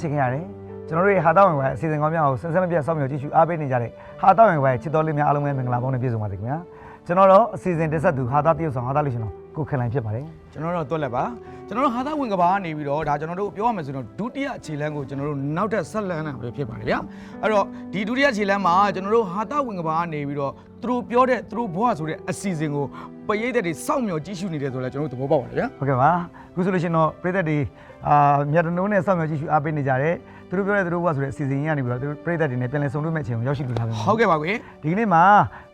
ချစ်ခင်ရတယ်ကျွန်တော်တို့ရဲ့ဟာတောဝင်ဝိုင်းအစီအစဉ်ကောင်းများကိုစင်စက်မပြတ်စောင့်မျှော်ကြည့်ရှုအားပေးနေကြတဲ့ဟာတောဝင်ဝိုင်းချစ်တော်လေးများအားလုံးပဲမင်္ဂလာပေါင်းနဲ့ပြည့်စုံပါစေခင်ဗျာကျွန်တော်တို့အစီအစဉ်တက်ဆက်သူဟာတာတရုတ်ဆောင်ဟာတာလူရှင်တော် ကိုခင်လိုင်ဖြစ်ပါတယ်ကျွန်တော်တို့တွက်လက်ပါကျွန်တော်တို့ဟာသားဝင်ကဘာကနေပြီးတော့ဒါကျွန်တော်တို့ပြောရမယ်ဆိုတော့ဒုတိယခြေလမ်းကိုကျွန်တော်တို့နောက်ထပ်ဆက်လန်းတာပဲဖြစ်ပါတယ်ဗျာအဲ့တော့ဒီဒုတိယခြေလမ်းမှာကျွန်တော်တို့ဟာသားဝင်ကဘာကနေပြီးတော့သူတို့ပြောတဲ့သူတို့ဘဝဆိုတဲ့အစီအစဉ်ကိုပရိသတ်တွေစောင့်မျှော်ကြည့်ရှုနေတယ်ဆိုတော့ကျွန်တော်တို့သဘောပေါက်ပါတယ်ဗျာဟုတ်ကဲ့ပါအခုဆိုလို့ရှိရင်တော့ပြည်သက်တွေအာမြတ်တနိုးနဲ့စောင့်မျှော်ကြည့်ရှုအားပေးနေကြတဲ့ သူတို့ပြောတဲ့သူတို့ကဆိုတဲ့အစီအစဉ်ကြီးကနေပြီးတော့သူတို့ပြိသက်တွေနဲ့ပြန်လည်ဆုံတွေ့မဲ့အချိန်ကိုရောက်ရှိလူလာပြီ။ဟုတ်ကဲ့ပါကွယ်ဒီကနေ့မှာ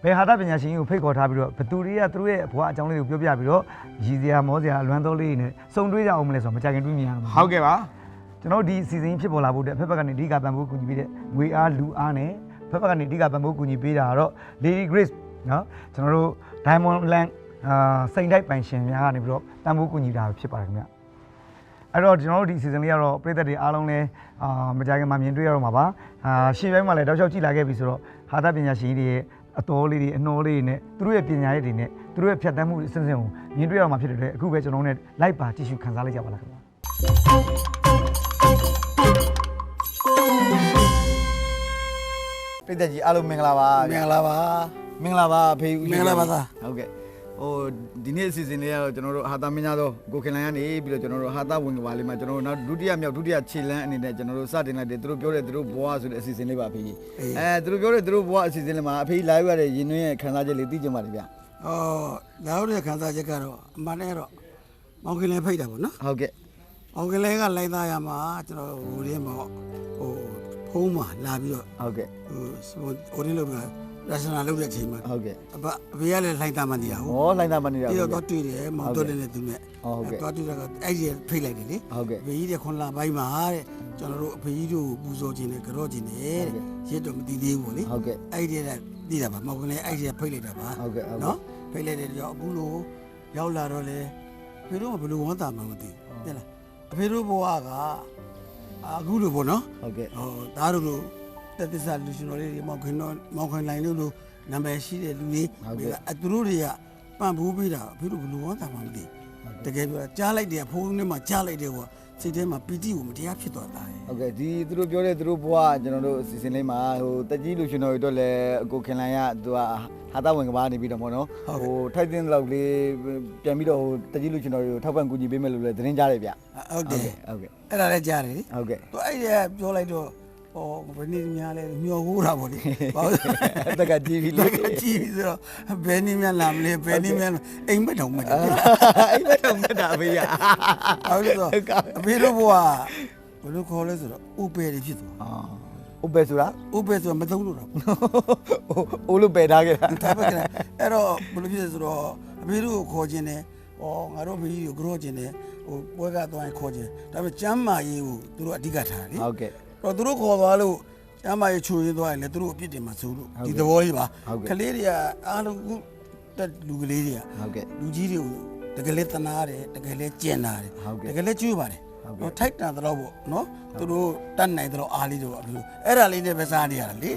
ဘယ်ဟာတာပညာရှင်ကြီးကိုဖိတ်ခေါ်ထားပြီးတော့ဘသူတွေကသူတို့ရဲ့ဘဝအကြောင်းလေးကိုပြောပြပြီးတော့ရည်စရာမောစရာအလွမ်းသောလေးတွေနဲ့ဆုံတွေ့ကြအောင်မလဲဆိုတော့မကြခင်တွေ့မြင်ရမှာ။ဟုတ်ကဲ့ပါကျွန်တော်တို့ဒီအစီအစဉ်ကြီးဖြစ်ပေါ်လာဖို့အတွက်ဖက်ဖက်ကနေအဓိကပံ့ပိုးကူညီပေးတဲ့ငွေအားလူအားနဲ့ဖက်ဖက်ကနေအဓိကပံ့ပိုးကူညီပေးတာကတော့ Lady Grace နော်ကျွန်တော်တို့ Diamond Land အာစိန်တိုက်ပိုင်ရှင်များကနေပြီးတော့တန်ဖိုးကူညီတာဖြစ်ပါတယ်ခင်ဗျ အဲ့တော့ကျွန်တော်တို့ဒီ season လေးကတော့ပြည်သက်တွေအားလုံးလည်းအာမကြခင်မှာမြင်တွေ့ရတော့မှာပါအာရှေ့ပိုင်းမှာလည်းတောက်လျှောက်ကြည့်လာခဲ့ပြီဆိုတော့ဟာတာပညာရှင်ကြီးတွေရဲ့အတော်လေးတွေအနှောလေးတွေနဲ့သူတို့ရဲ့ပညာရည်တွေနဲ့သူတို့ရဲ့ဖြတ်သန်းမှုအစဉ်စဉ်ကိုမြင်တွေ့ရတော့မှာဖြစ်တဲ့အတွက်အခုပဲကျွန်တော်တို့နဲ့ live ပါကြည့်ရှုခန်းစားလိုက်ကြပါလားခင်ဗျာပြည်သက်ကြီးအားလုံးမင်္ဂလာပါမင်္ဂလာပါမင်္ဂလာပါဖေဦးမင်္ဂလာပါသားဟုတ်ကဲ့ ဟိုဒီနေ့အစီအစဉ်လေးကတော့ကျွန်တော်တို့ဟာတာမင်းသားတော့ကိုခင်လိုင်ကနေပြီးတော့ကျွန်တော်တို့ဟာတာဝင်ကပါလေးမှာကျွန်တော်တို့နောက်ဒုတိယမြောက်ဒုတိယခြေလန်းအနေနဲ့ကျွန်တော်တို့စတင်လိုက်တယ်သူတို့ပြောတဲ့သူတို့ဘွားဆိုတဲ့အစီအစဉ်လေးပါဖေကြီးအဲသူတို့ပြောတဲ့သူတို့ဘွားအစီအစဉ်လေးမှာအဖေကြီး live ရတဲ့ရင်သွင်းရဲ့ခံစားချက်လေးသိကြပါလိမ့်ဗျ။အော်နောက်တဲ့ခန်းစားချက်ကတော့အမှန်နဲ့တော့မောင်ကလေးဖိတ်တာပေါ့နော်ဟုတ်ကဲ့။မောင်ကလေးကလိုင်းသားရမှာကျွန်တော်ဟိုရင်းမှာဟိုဖုံးမှာလာပြီးတော့ဟုတ်ကဲ့ဟိုဟိုရင်းလို့က ရရှနာလုပ်တဲ့အချိန်မှာဟုတ်ကဲ့အဘအဖေကလည်းလိုင်းသားမှနေရဟုတ်ဟောလိုင်းသားမနေတာ။ပြီးတော့တော့တွေ့တယ်မောင်တို့လည်းသူနဲ့ဟုတ်ကဲ့တော့တွေ့တော့အဲ့ဒီဖိတ်လိုက်တယ်လေဟုတ်ကဲ့အဖေကြီးတဲ့ခွန်လာပိုင်းမှာတဲ့ကျွန်တော်တို့အဖေကြီးတို့ပူဇော်ခြင်းနဲ့ကြော့ခြင်းနဲ့တဲ့ရစ်တော့မတည်သေးဘူးပေါ့လေဟုတ်ကဲ့အဲ့ဒီကသိတာပါမောင်ကလေးအဲ့ဒီကဖိတ်လိုက်တာပါဟုတ်ကဲ့ဟုတ်ကဲ့ နော်ဖိတ်လိုက်တဲ့ကြောင့်အခုလိုရောက်လာတော့လေဖေတို့ကဘယ်လိုဝမ်းသာမှမသိဘူးတဲ့လားအဖေတို့ဘဝကအခုလိုပေါ့နော် ဟုတ်ကဲ့ ဟိုဒါတို့လို တက်သစ္စာလူရှင်တော်လေးတွေမောင်ခင်တော်မောင်ခင်လိုင်းလို့လို့နာမည်ရှိတဲ့လူတွေအသူတို့တွေကပန့်ဘူးပေးတာအဖေတို့ဘယ်လိုဝမ်းသာမှမသိတကယ်ပြောကြားလိုက်တယ်ဖုန်းထဲမှာကြားလိုက်တယ်ကွာစိတ်ထဲမှာပီတိကိုမတရားဖြစ်သွားတာလေဟုတ်ကဲ့ဒီသူတို့ပြောတဲ့သူတို့ဘွားကျွန်တော်တို့အစီအစဉ်လေးမှာဟိုတက်ကြီးလူရှင်တော်တွေတော့လည်းအကိုခင်လိုင်ကသူကဟာတာဝင်ကဘာနေပြီးတော့ပေါ့နော်ဟိုထိုက်တဲ့လောက်လေးပြန်ပြီးတော့ဟိုတက်ကြီးလူရှင်တော်တွေကိုထောက်ပံ့ကူညီပေးမယ်လို့လည်းသတင်းကြားတယ်ဗျဟုတ်တယ်ဟုတ်ကဲ့အဲ့ဒါလည်းကြားတယ်လေဟုတ်ကဲ့သူအဲ့ဒီကပြောလိုက်တော့ ဟောဘယ်နည်းများလဲမျောဟိုးတာပေါ့လေဘာလို့အသက်ကကြည့်ပြီးလလို့က်ကကြည့်ပြီးဆိုတော့ဘယ်နည်းများလာမလဲဘယ်နည်းများလာအိမ်မက်တောင်မက်တယ်အဲ့ဘက်တော့မတာဘေးရဟုတ်လို့ဆိုအမေတို့ဘွားဘယ်လိုခေါ်လဲဆိုတော့ဥပေတွေဖြစ်သွားအာဥပ္ပေဆိုတာဥပေဆိုတော့မသုံးလို့တော့ဟိုလိုပယ်ထားခဲ့တာဒါပဲကဲအဲ့တော့ဘယ်လိုဖြစ်လဲဆိုတော့အမေတို့ကိုခေါ်ခြင်းနဲ့ဟောငါတို့ဘေးကြီးကိုကြောခြင်းနဲ့ဟိုပွဲကသွားရင်ခေါ်ခြင်းဒါပေမဲ့ကျမ်းမာရေးကိုသူတို့အဓိကထားတယ်ဟုတ်ကဲ့ တော့သူတို့ခေါ်သွားလို့ကျမ်းမာရေးချူရင်းသွားရင်လည်းသူတို့အပြစ်တင်မှာစိုးလို့ဒီသဘောလေးပါဟုတ်ကဲ့ကလေးတွေကအားလုံးခုတက်လူကလေးတွေကဟုတ်ကဲ့လူကြီးတွေကိုတကယ်လဲတနာတယ်တကယ်လဲကျင်နာတယ်ဟုတ်ကဲ့တကယ်လဲကျွေးပါတယ်ဟုတ်ကဲ့တော့ထိုက်တန်တော့ပေါ့နော်သူတို့တတ်နိုင်တော့အားလေးတော့အဲ့လိုအဲ့ဒါလေးနဲ့ပဲစားနေရတာလေ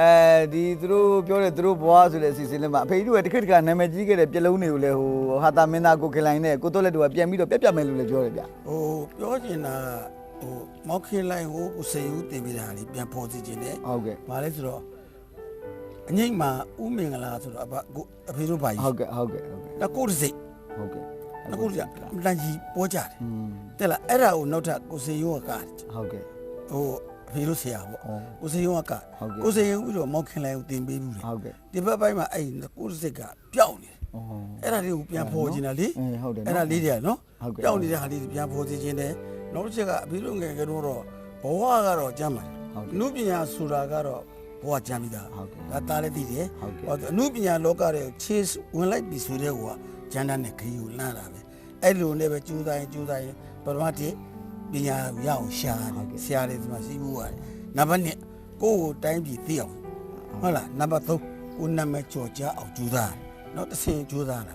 အဲဒီသူတို့ပြောတဲ့သူတို့ဘွားဆိုတဲ့အစီအစဉ်လေးမှာအဖေတို့ကတစ်ခါတစ်ခါနာမည်ကြီးခဲ့တဲ့ပြက်လုံးတွေကိုလည်းဟိုဟာတာမင်းသားကိုခင်လိုင်နဲ့ကိုတိုးလက်တို့ကပြန်ပြီးတော့ပြက်ပြက်မယ်လို့လည်းပြောတယ်ဗျဟိုပြောချင်တာ ဟိုမောက်ခေလိုက်ဟိုကိုစေဦးတင်ပေးတာလေးပြန်ပေါ်စီခြင်းနဲ့ဟုတ်ကဲ့ဘာလဲဆိုတော့အငိမ့်မှာဥမင်္ဂလာဆိုတော့အဘကိုအဖေတို့ပါကြီးဟုတ်ကဲ့ဟုတ်ကဲ့ဟုတ်ကဲ့တကုတ်တစ်စိတ်ဟုတ်ကဲ့တကုတ်တစ်စိတ်လန်ကြီးပေါ်ကြတယ်อืมတဲ့လားအဲ့ဒါကိုနောက်ထပ်ကိုစေရုံးကကားတယ်ဟုတ်ကဲ့ဟိုအဖေတို့ဆရာပေါ့အော်ကိုစေရုံးကကားဟုတ်ကဲ့ကိုစေရုံးပြီးတော့မောက်ခင်လိုက်ကိုတင်ပေးဘူးလေဟုတ်ကဲ့ဒီဘက်ပိုင်းမှာအဲ့ကိုစစ်ကပျောက်နေတယ်အော်အဲ့ဒါလေးကိုပြန်ဖော်ခြင်းတာလေအင်းဟုတ်တယ်နော်အဲ့ဒါလေးတွေကနော်ဟုတ်ကဲ့ပျောက်နေတဲ့ဟာလေးတွေပြန်ဖော်စီခြင်းတယ် နောက်တစ်ချက်ကအဖေတို့ငယ်ငယ်တော့တော့ဘဝကတော့ကျမ်းပါတယ်ဟုတ်ကဲ့အနုပညာဆိုတာကတော့ဘဝကျမ်းပြီးသားဟုတ်ကဲ့ဒါသားလည်းသိတယ်ဟုတ်ကဲ့ဟောအနုပညာလောကတဲ့ခြေဝင်လိုက်ပြီဆိုတဲ့ကွာကျမ်းတတ်နဲ့ခရီးကိုလမ်းတာပဲအဲ့လိုနဲ့ပဲကြိုးစားရင်ကြိုးစားရင်ပထမတစ်ပညာရအောင်ရှာတယ်ဆရာတွေဒီမှာစီးဖို့ရတယ်နံပါတ်1ကိုယ့်ကိုတိုင်းပြည်သိအောင်ဟုတ်လားနံပါတ်3ကိုယ်နာမည်ကြော်ကြားအောင်ကြိုးစားတယ်နောက်တစ်ဆင့်ကြိုးစားတာ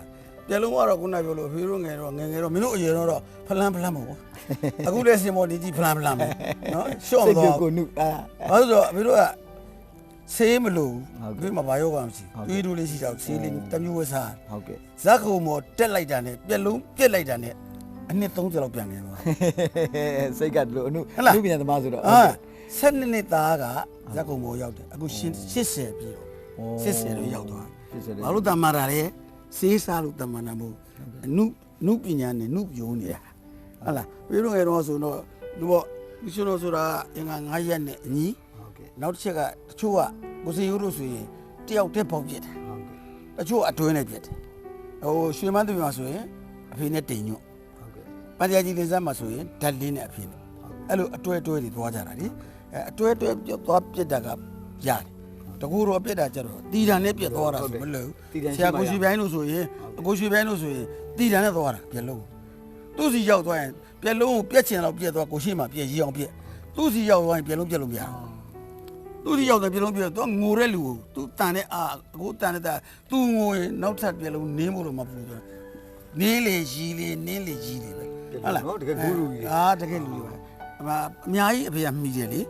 ပြလုံးကတော့ခုနပြောလို့အဖေတို့ငယ်တော့ငယ်ငယ်တော့မင်းတို့အရင်တော့ဖလန်းဖလန်းမဟုတ်ဘူးအခုလည်းစင်မော်ဒီကြီးဖလန်းဖလန်းပဲနော်ရှော့စိတ်တော့ကိုနုအာဘာလို့လဲဆိုတော့အဖေတို့ကဆေးမလို့ဟုတ်ကဲ့ဒီမှာဘာယောဂမရှိဟုတ်ကဲ့တွေးတူလေးရှိတော့ဆေးလေးတစ်မျိုးဝတ်စားဟုတ်ကဲ့ဇက်ခုံမော်တက်လိုက်တာနဲ့ပြက်လုံးပြက်လိုက်တာနဲ့အနှစ်30လောက်ပြန်နေပါစိတ်ကဒီလိုအနုဟုတ်လားအနုပြန်သမားဆိုတော့အာဆက်နှစ်နှစ်သားကဇက်ကုံဘောရောက်တယ်အခုရှင်း80ပြီတော့80တော့ရောက်သွားဘာလို့တမ္မာတာလဲ စေးစားလို့တမ္မာတာမဟုတ်အနုနုပညာနဲ့နုပြိုးနေတာဟုတ်လားပြီးတော့ငယ်တော့ဆိုတော့လူပေါ့လူရှင်တော်ဆိုတာအင်္ဂါ9ရက်နဲ့အညီဟုတ်ကဲ့နောက်တစ်ချက်ကတချို့ကကိုစီရိုးလို့ဆိုရင်တယောက်တည်းပေါက်ပြစ်တယ်ဟုတ်ကဲ့တချို့အတွင်းနဲ့ပြစ်တယ်ဟိုရွှေမန်းသူမှာဆိုရင်အဖေနဲ့တိမ်ညွတ်ဟုတ်ကဲ့ပန်းကြကြီးလင်းစားမှာဆိုရင်ဓာတ်လင်းနဲ့အဖေနဲ့အဲ့လိုအတွဲတွဲတွေသွားကြတာလေအဲအတွဲတွဲပြတ်သွားပြစ်တာကရတယ် တကူတော့ပြစ်တာကြတော့တီတန်နဲ့ပြတ်သွားတာဆိုမလို့ဆရာကိုရွှေပြိုင်းလို့ဆိုရင်အကိုရွှေပြိုင်းလို့ဆိုရင်တီတန်နဲ့သွားတာပြက်လုံးသူ့စီရောက်သွားရင်ပြက်လုံးကိုပြက်ချင်တော့ပြက်သွားကိုရှိမှပြက်ရအောင်ပြက်သူ့စီရောက်သွားရင်ပြက်လုံးပြက်လို့မရဘူးသူဒီရောက်တယ်ပြလုံးပြတော့ငိုတဲ့လူကိုသူတန်တဲ့အာကိုတန်တဲ့သူငိုရင်နောက်ထပ်ပြလုံးနင်းဖို့လို့မပူတော့နင်းလေရီလေနင်းလေရီလေပဲဟုတ်လားအာတကယ်လူတွေပဲအမအများကြီးအဖေကမှီတယ်လေ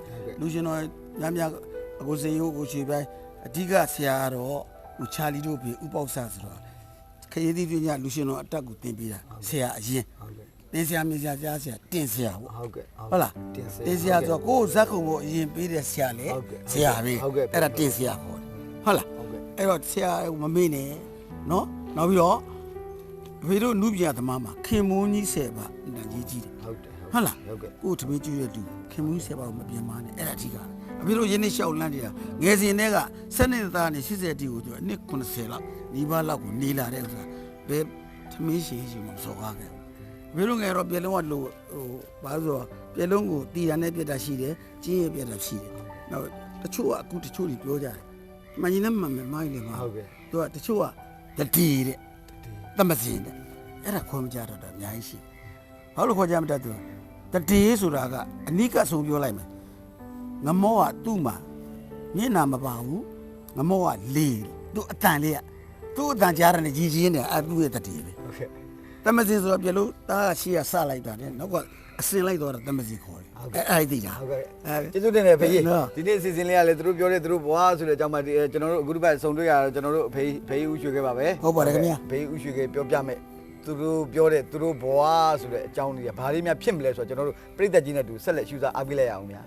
လူရှင်တော်များများ အကိုစေယိုးကိုချေပိုင်းအဓိကဆရာကတော့ဟိုချာလီတို့ပြီဥပေါက်ဆဆိုတော့ခရီးသီးပညာလူရှင်တော်အတက်ကိုတင်ပေးတာဆရာအရင်တင်ဆရာမြင်ဆရာကြားဆရာတင်ဆရာပေါ့ဟုတ်ကဲ့ဟုတ်လားတင်ဆရာတင်ဆရာဆိုတော့ကိုယ်ဇက်ခုံကိုအရင်ပေးတဲ့ဆရာလေဟုတ်ကဲ့ဆရာပဲဟုတ်ကဲ့အဲ့ဒါတင်ဆရာခေါ်တယ်ဟုတ်လားဟုတ်ကဲ့အဲ့တော့ဆရာမမေ့နဲ့နော်နောက်ပြီးတော့အဖေတို့နုပညာသမားမှာခင်မွန်းကြီးဆယ်ပါအန်ကြီးကြီးတယ်ဟုတ်တယ်ဟုတ်လားဟုတ်ကဲ့ကိုယ်သမီးကျွေးတဲ့သူခင်မွန်းကြီးဆယ်ပါကိုမပြင်းမနဲ့အဲ့ဒါအထိက အဖေတို့ရင်းနှီးလျှောက်လန့်နေတာငယ်စဉ်တည်းက7နှစ်သားနဲ့80တိကိုကျော်အနှစ်90လောက်ဒီပါလောက်ကိုနေလာတဲ့ဥစ္စာဘယ်သမီးရှိရှိမစော်ကားခဲ့ဘူးဘယ်လိုငယ်တော့ပြက်လုံးကလို့ဟိုဘာလို့ဆိုတော့ပြက်လုံးကိုတီတာနဲ့ပြက်တာရှိတယ်ကြီးရပြက်တာရှိတယ်နောက်တချို့ကအခုတချို့တွေပြောကြတယ်မင်းနဲ့မမမိုင်းလေမှာဟုတ်ကဲ့သူကတချို့ကတတီတဲ့တမစင်တဲ့အဲ့ဒါခွင့်မကြတော့တာအများကြီးရှိဘာလို့ခွင့်ကြမတတ်သူတတီဆိုတာကအနိကဆုံးပြောလိုက်မယ် ငမောကသူ့မှာမျက်နာမပါဘူးငမောကလေသူအတန်လေးကသူ့အတန်ကြားရတယ်ကြီးကြီးနဲ့အသူ့ရဲ့တတီပဲဟုတ်ကဲ့တမစီဆိုတော့ပြလို့တားကရှေ့ကဆလိုက်တာတဲ့နောက်ကအစင်လိုက်တော့တမစီခေါ်တယ်အဲအဲ့ဒီတာဟုတ်ကဲ့အဲကျေးဇူးတင်တယ်ဖေကြီးနော်ဒီနေ့အစီအစဉ်လေးကလည်းသူတို့ပြောတဲ့သူတို့ဘွားဆိုတဲ့အကြောင်းမှဒီအဲကျွန်တော်တို့အခုတစ်ပတ်ဆုံတွေ့ရတော့ကျွန်တော်တို့ဖေဖေဦးရွှေခဲ့ပါပဲဟုတ်ပါတယ်ခင်ဗျာဖေဦးရွှေခဲ့ပြောပြမယ်သူတို့ပြောတဲ့သူတို့ဘွားဆိုတဲ့အကြောင်းတွေကဘာလေးများဖြစ်မလဲဆိုတော့ကျွန်တော်တို့ပြိသက်ကြီးနဲ့တူဆက်လက်ရှုစားအားပေးလိုက်ရအောင်များ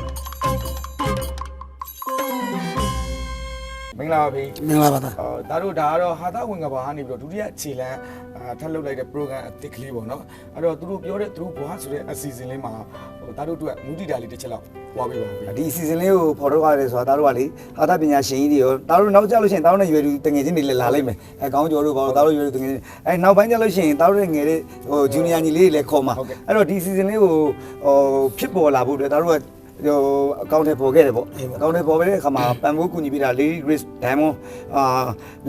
မင်္ဂလာပါဖေမင်္ဂလာပါသားအော်ဒါတို့ဒါကတော့ဟာတာဝင်ကဘာကနေပြီးတော့ဒုတိယခြေလမ်းအာထပ်လုပ်လိုက်တဲ့ program အသစ်ကလေးပေါ့နော်အဲ့တော့သူတို့ပြောတဲ့သူတို့ဘွားဆိုတဲ့အစီအစဉ်လေးမှာဟိုဒါတို့အတွက်မူတည်တာလေးတစ်ချက်လောက်ဟွာပေးပါဦးဗျာဒီအစီအစဉ်လေးကိုဖော်ထုတ်ရတယ်ဆိုတာသားတို့ကလေအာသပညာရှင်ကြီးတွေရောသားတို့နောက်ကျလို့ရှိရင်သားတို့နဲ့ရွယ်တူတငယ်ချင်းတွေလည်းလာလိုက်မယ်အဲကောင်းကျော်တို့ဘာလို့သားတို့ရွယ်တူတငယ်ချင်းအဲနောက်ပိုင်းကျလို့ရှိရင်သားတို့ရဲ့ငယ်တဲ့ဟိုဂျူနီယာညီလေးတွေလည်းခေါ်မှာအဲ့တော့ဒီအစီအစဉ်လေးကိုဟိုဖြစ်ပေါ်လာဖို့အတွက်သားတို့က ဟိုအကောင့်ထဲပေါ်ခဲ့တယ်ပေါ့အကောင့်ထဲပေါ်ခဲ့တဲ့အခါမှာပန်ဖိုးကူညီပေးတာ Lady Grace Diamond အာ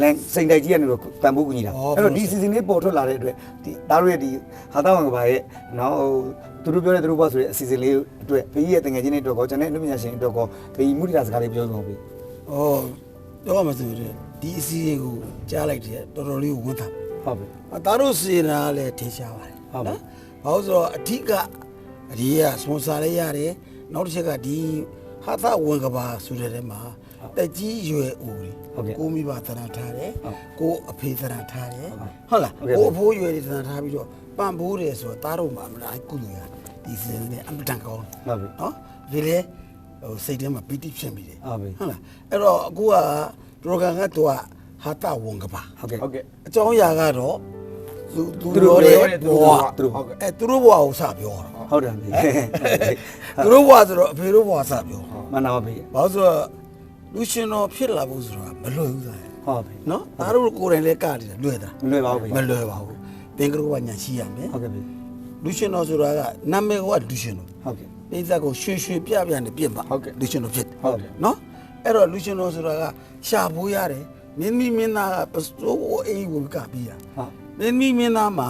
လန်စိန်တိုက်ကြီးကနေတော့ပန်ဖိုးကူညီတာအဲ့တော့ဒီအစီအစဉ်လေးပေါ်ထွက်လာတဲ့အတွက်ဒီသားတို့ရဲ့ဒီဟာတာဝန်ကဘာရဲ့နော်ဟိုသူတို့ပြောတဲ့သူတို့ဘောဆိုတဲ့အစီအစဉ်လေးအတွက်ဘေးရဲ့တငယ်ချင်းတွေအတွက်ကောကျွန်တော်အနုပညာရှင်အတွက်ကောဘေးမူတရာစကားလေးပြောပြပါဦးဩပြောရမှာဆိုရင်ဒီအစီအစဉ်ကိုကြားလိုက်တယ်တော်တော်လေးကိုဝန်တာဟုတ်ပြီအသားတို့စီနာလည်းထင်ရှားပါတယ်ဟုတ်ပါဘာလို့ဆိုတော့အဓိကအဒီကစပွန်ဆာလေးရတယ် နောက်တစ်ချက်ကဒီဟာသဝင်ကဘာဆိုတဲ့ထဲမှာတက်ကြီးရွယ်ဦးလေဟုတ်ကဲ့ကိုမိဘသရထားတယ်ဟုတ်ကိုအဖေသရထားတယ်ဟုတ်လားဟုတ်ကဲ့ကိုအဖိုးရွယ်တွေသရထားပြီးတော့ပန့်ပိုးတယ်ဆိုတော့သားတို့မှာမလားကုလို့ရဒီစင်းနဲ့အမတန်ကောင်းတယ်ဟုတ်ပြီနော်ဒီလေဟိုစိတ်ထဲမှာပီတိဖြစ်မိတယ်ဟုတ်ပြီဟုတ်လားအဲ့တော့အခုကဒရိုကန်ကတော့ဟာတာဝန်ကပါဟုတ်ကဲ့ဟုတ်ကဲ့အကြောင်းအရာကတော့သူသူသူတို့ပြောပြောတဲ့တဲ့သူတို့ဘဝသူတို့ဟုတ်ကဲ့အဲသူတို့ဘဝကိုစပြောတာ ဟုတ်တယ်ဗျသူတို့ဘဝဆိုတော့အဖေတို့ဘဝစပြောမနာပါဗျဘာလို့ဆိုတော့လူရှင်တော်ဖြစ်လာဖို့ဆိုတာမလွယ်ဘူးသားဟုတ်ပြီနော်ဒါတို့ကိုယ်တိုင်လည်းကနေတာလွယ်တာမလွယ်ပါဘူးဗျမလွယ်ပါဘူးသင်္ကရောကညာရှိရမယ်ဟုတ်ကဲ့ဗျလူရှင်တော်ဆိုတာကနာမည်ကလူရှင်တော်ဟုတ်ကဲ့ပိဿကိုရွှေရွှေပြပြနဲ့ပြင့်ပါဟုတ်ကဲ့လူရှင်တော်ဖြစ်တယ်ဟုတ်တယ်နော်အဲ့တော့လူရှင်တော်ဆိုတာကရှာဖို့ရတယ်မင်းမင်းမင်းသားကပစိုးအိမ်ကိုကပြီးတာဟုတ်မင်းမင်းမင်းသားမှာ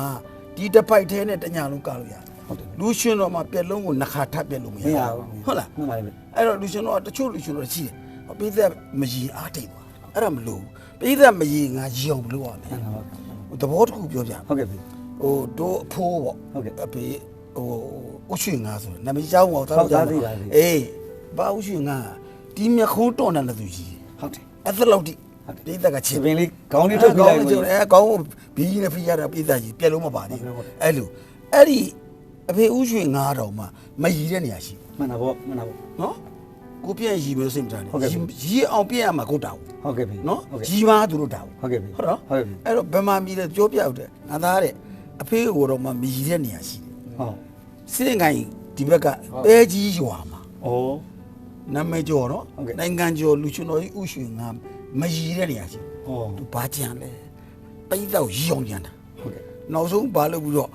ဒီတစ်ပိုက်သေးနဲ့တညာလုံးကလို့ရတယ် ဟုတ်တယ်လူရှင်တော်မှာပြက်လုံးကိုနှခါထပ်ပြက်လို့မမရရဘူးဘူးဟုတ်လားမှန်ပါတယ်ဗျအဲ့တော့လူရှင်တော်ကတချို့လူရှင်တော်ရှိတယ်ပိဿမကြီးအားတိတ်သွားအဲ့ဒါမလို့ပိဿမကြီးငါရီအောင်မလုပ်ရမယ်မှန်ပါပါဟိုသဘောတစ်ခုပြောပြဟုတ်ကဲ့ဗျဟိုတို့အဖိုးပေါ့ဟုတ်ကဲ့အဖေဟိုဥရွှေငါဆိုနာမည်ကြောင်းပေါ့ဟုတ်သားသိပါသိအေးဘာဥရွှေငါဒီမြခုံးတော်တယ်လို့သူကြီးဟုတ်တယ်အဲ့ဒါလောက်တိပြည်သက်ကချစ်ပင်လေးခေါင်းလေးထုတ်ပြလိုက်ကိုကိုအဲကောင်းဘီကြီးနဲ့ဖိရတာပြည်သက်ကြီးပြက်လုံးမပါသေးဘူးအဲ့လိုအဲ့ဒီ အဖေဦးရွှေငါးတော်မှာမရီတဲ့နေရာရှိမှန်တာပေါ့မှန်တာပေါ့ နော်ကိုပြည့်ရီပဲစိတ်မထားနဲ့ဟုတ်ကဲ့ရီအောင်ပြည့်ရမှာကိုတောက်ဟုတ်ကဲ့ပြီနော်ဟုတ်ကဲ့ရီမားသူတို့တောက်ဟုတ်ကဲ့ပြီဟုတ်တော့ဟုတ်ကဲ့ပြီအဲ့တော့ဘယ်မှာမြည်လဲကြောပြ out တယ်ငါသားတဲ့အဖေကိုတော့မှမရီတဲ့နေရာရှိတယ်ဟုတ်စစ်ရင်ကိုင်းဒီဘက်ကပဲကြီးရွာမှာဩ နာမည်ကျော်နော်ဟုတ်ကဲ့ နိုင်ငံကျော်လူရှင်တော်ကြီးဥရွှေငါမရီတဲ့နေရာရှိဩသူဘာကြံလဲပိတ်တော့ရီအောင်ကြံတာဟုတ်ကဲ့ နောက်ဆုံးဘာလုပ်ပြီးတော့